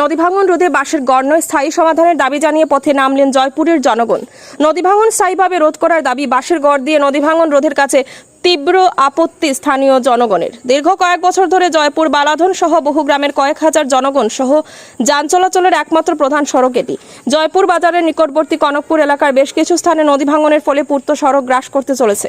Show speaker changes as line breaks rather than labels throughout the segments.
নদী ভাঙন রোধে বাঁশের গড় স্থায়ী সমাধানের দাবি জানিয়ে পথে নামলেন জয়পুরের জনগণ। নদী ভাঙন স্থায়ীভাবে রোধ করার দাবি বাঁশের গড় দিয়ে নদী ভাঙন রোধের কাছে তীব্র আপত্তি স্থানীয় জনগণের। দীর্ঘ কয়েক বছর ধরে জয়পুর বালাধন সহ বহু গ্রামের কয়েক হাজার জনগণ সহ যান চলাচলের একমাত্র প্রধান সড়ক এটি। জয়পুর বাজারের নিকটবর্তী কনকপুর এলাকার বেশ কিছু স্থানে নদী ভাঙনের ফলে পূর্ত সড়ক গ্রাস করতে চলেছে।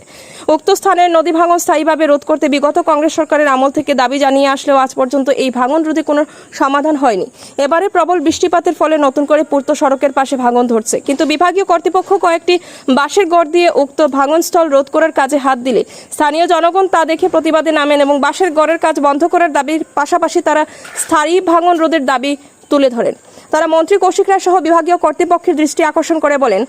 উক্ত স্থানের নদী ভাঙন স্থায়ীভাবে রোধ করতে বিগত কংগ্রেস সরকারের আমল থেকে দাবি জানিয়ে আসলেও আজ পর্যন্ত এই ভাঙন রোধে কোনো সমাধান হয়নি। এবারে প্রবল বৃষ্টিপাতের ফলে নতুন করে পূর্ত সড়কের পাশে ভাঙন ধরছে। কিন্তু বিভাগীয় কর্তৃপক্ষ কয়েকটি বাঁশের গড় দিয়ে উক্ত ভাঙনস্থল রোধ করার কাজে হাত দিলে স্থানীয় জনগণ তা দেখে প্রতিবাদে নামেন এবং বাঁশের গড়ের কাজ বন্ধ করার দাবির পাশাপাশি তারা স্থায়ী ভাঙন রোধের দাবি তুলে ধরেন। তারা মন্ত্রী কৌশিক রায় সহ বিভাগীয় কর্তৃপক্ষের দৃষ্টি আকর্ষণ করে বলেন,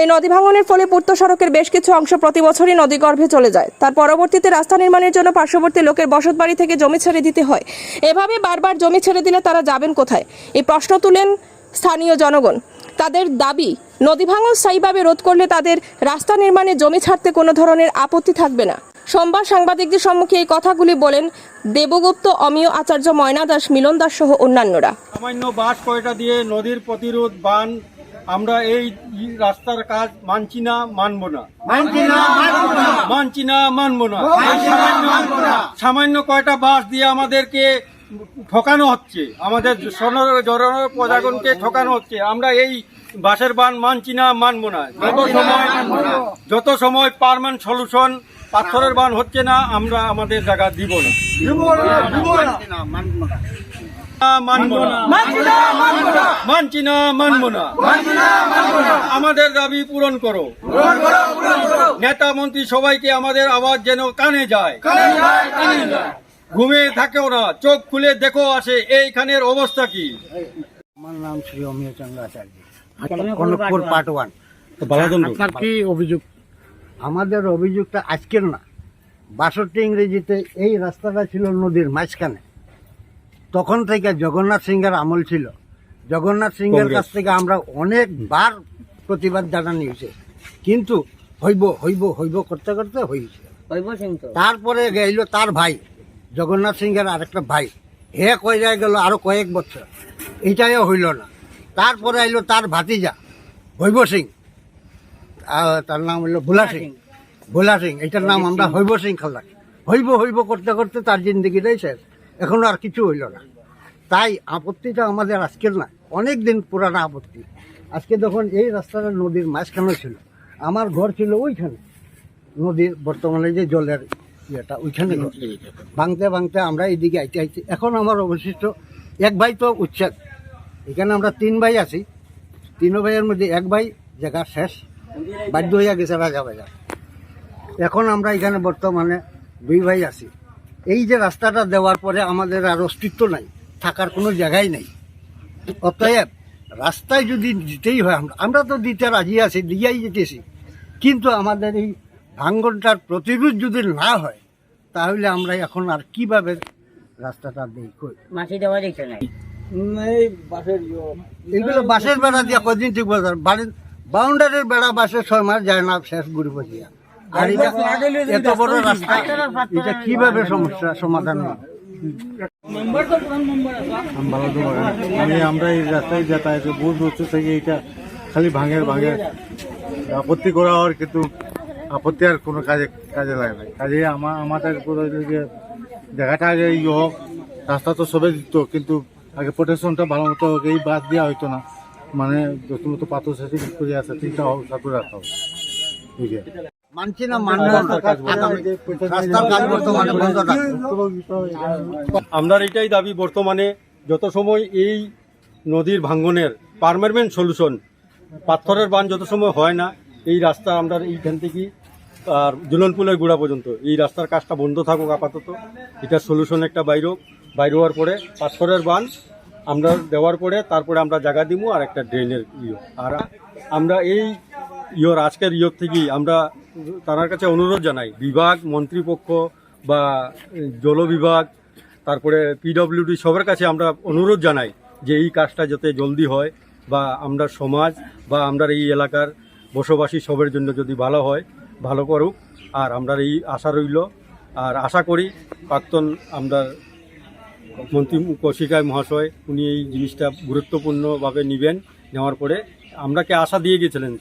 এই নদী ভাঙনের ফলে পূর্ত সড়কের বেশ কিছু অংশ প্রতি বছরই নদীগর্ভে চলে যায়। তার পরবর্তীতে রাস্তা নির্মাণের জন্য পার্শ্ববর্তী লোকের বসত বাড়ি থেকে জমি ছেড়ে দিতে হয়। এভাবে বারবার জমি ছেড়ে দিলে তারা যাবেন কোথায়? এই প্রশ্ন তুলেন স্থানীয় জনগণ। তাদের দাবি নদী ভাঙন স্থায়ীভাবে রোধ করলে তাদের রাস্তা নির্মাণে জমি ছাড়তে কোনো ধরনের আপত্তি থাকবে না। সোমবার সাংবাদিকদের সম্মুখে এই কথাগুলি বলেন দেবগুপ্ত অমিয় আচার্য ময়না দাস মিলন দাস সহ অন্যান্যরা।
সামান্য বাস কয়টা দিয়ে নদীর প্রতিরোধ বান আমরা এই রাস্তার কাজ মানছি না মানব না। মানছি না মানব না। সামান্য- সামান্য কয়টা বাস দিয়ে আমাদেরকে ঠকানো হচ্ছে। আমাদের প্রজাগণকে ঠকানো হচ্ছে। আমরা এই বাঁশের বান মানছি না মানব না। যত সময় যত সময় পারমান সলিউশন পাথরের বান হচ্ছে না আমরা আমাদের জায়গা দিব না। মানছি না মানব না। আমাদের দাবি পূরণ করো। নেতা মন্ত্রী সবাইকে আমাদের আওয়াজ যেন কানে যায়। ঘুমিয়ে থাকেও না চোখ খুলে দেখো আসে এইখানের অবস্থা কি?
আমার নাম শ্রী অমিয় চন্দ্র আচার্য কনকপুর পার্ট ওয়ান
আপনার কি অভিযোগ?
আমাদের অভিযোগটা আজকের না। বাষট্টি ইংরেজিতে এই রাস্তাটা ছিল নদীর মাঝখানে। তখন থেকে জগন্নাথ সিংহের আমল ছিল। জগন্নাথ সিংহের কাছ থেকে আমরা অনেকবার প্রতিবাদ জানানি হয়েছে কিন্তু হইব হইব হইব করতে করতে হয়েছে তারপরে গেল তার ভাই। জগন্নাথ সিংহের আরেকটা ভাই হে কয়ে যায় গেল আরও কয়েক বছর। এইটাও হইল না। তারপরে আইলো তার ভাতিজা হৈব সিং। তার নাম হইল ভোলা সিং। ভোলা সিং। এটার নাম আমরা হৈব সিং খাল্লা হইব হইব করতে করতে তার জিন্দগিটাই শেষ। এখনও আর কিছু হইল না। তাই আপত্তিটা আমাদের আজকের না অনেক দিন পুরানো আপত্তি। আজকে যখন এই রাস্তাটা নদীর মাঝখানে ছিল আমার ঘর ছিল ওইখানে। নদীর বর্তমানে যে জলের ইয়েটা ওইখানে। ভাঙতে ভাঙতে আমরা এইদিকে আইতে আইতে এখন আমার অবশিষ্ট এক ভাই তো উচ্ছেদ। এখানে আমরা তিন ভাই আছি। তিন ভাইয়ের মধ্যে এক ভাই জায়গা শেষ। বাধ্য হইয়া গেছে রাজা বাজার। এখন আমরা এখানে বর্তমানে দুই ভাই আছি। এই যে রাস্তাটা দেওয়ার পরে আমাদের আর অস্তিত্ব নাই থাকার কোনো জায়গাই নাই। অতএব রাস্তায় যদি দিতেই হয় আমরা আমরা তো দিতে রাজি আছি দিয়াই যেতেছি। কিন্তু আমাদের এই ভাঙ্গনটার প্রতিরোধ যদি না হয় তাহলে আমরা এখন আর কীভাবে রাস্তাটা দিই কই
মাটি দেওয়া যেত নাই।
এগুলো বাঁশের বেড়া দিয়া কদিন ঠিক বাড়ির বাউন্ডারির বেড়া বাঁশের ছয় মাস যায় না শেষ ঘুরি বসিয়া আর এটা এত বড় রাস্তা এটা কীভাবে সমস্যা সমাধান হবে?
আমি আমরা এই রাস্তায় যাতায়াত বহু বছর থেকে এটা খালি ভাঙের ভাঙের। আপত্তি করা হওয়ার কিন্তু আপত্তি আর কোনো কাজে কাজে লাগে না। কাজে আমার আমাদের জায়গাটা আগে ইয়ে হোক রাস্তা তো সবে দিত কিন্তু আগে প্রোটেকশনটা ভালো মতো হোক এই বাদ দেওয়া হইতো না। মানে যত মতো পাথর শেষে করে আছে তিনটা হোক সাথে রাখা হোক।
মানছি না বন্ধ থাকবে
আমরা এটাই দাবি বর্তমানে যত সময় এই নদীর ভাঙ্গনের পারমানেন্ট সলিউশন পাথরের বান যত সময় হয় না এই রাস্তা আমরা এইখান থেকে আর দুলনপুলের গোড়া পর্যন্ত। এই রাস্তার কাজটা বন্ধ থাকুক আপাতত। এটা সলিউশন একটা বাইর হোক বাইর হওয়ার পরে পাথরের বান আমরা দেওয়ার পরে তারপরে আমরা জায়গা দিব আর একটা ড্রেনের ইয়ে। আর আমরা এই ইয়োর আজকের ইয়োর থেকেই আমরা তার কাছে অনুরোধ জানাই, বিভাগ, মন্ত্রীপক্ষ বা জল বিভাগ, তারপরে পিডব্লিউডি সবার কাছে আমরা অনুরোধ জানাই যে এই কাজটা যাতে জলদি হয় বা আমরা সমাজ বা আমরা এই এলাকার বসবাসী সবের জন্য যদি ভালো হয় ভালো করুক। আর আমরা এই আশা রইল। আর আশা করি প্রাক্তন আমরা মন্ত্রী কৌশিকায় মহাশয়, উনি এই জিনিসটা গুরুত্বপূর্ণভাবে নেবেন, নেওয়ার পরে আমরাকে আশা দিয়ে গেছিলেন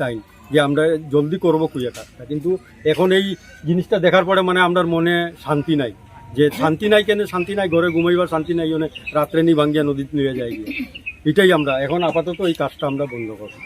তাই, যে আমরা জলদি করব কুইয়া কাজটা কিন্তু এখন এই জিনিসটা দেখার পরে মানে আমার মনে শান্তি নাই। যে শান্তি নাই কেন? শান্তি নাই, ঘরে ঘুমাইবার শান্তি নাই মানে রাত্রে নি ভাঙ্গিয়া নদীতে নিয়ে যাই গিয়ে এটাই আমরা, এখন আপাতত এই কাজটা আমরা বন্ধ করব।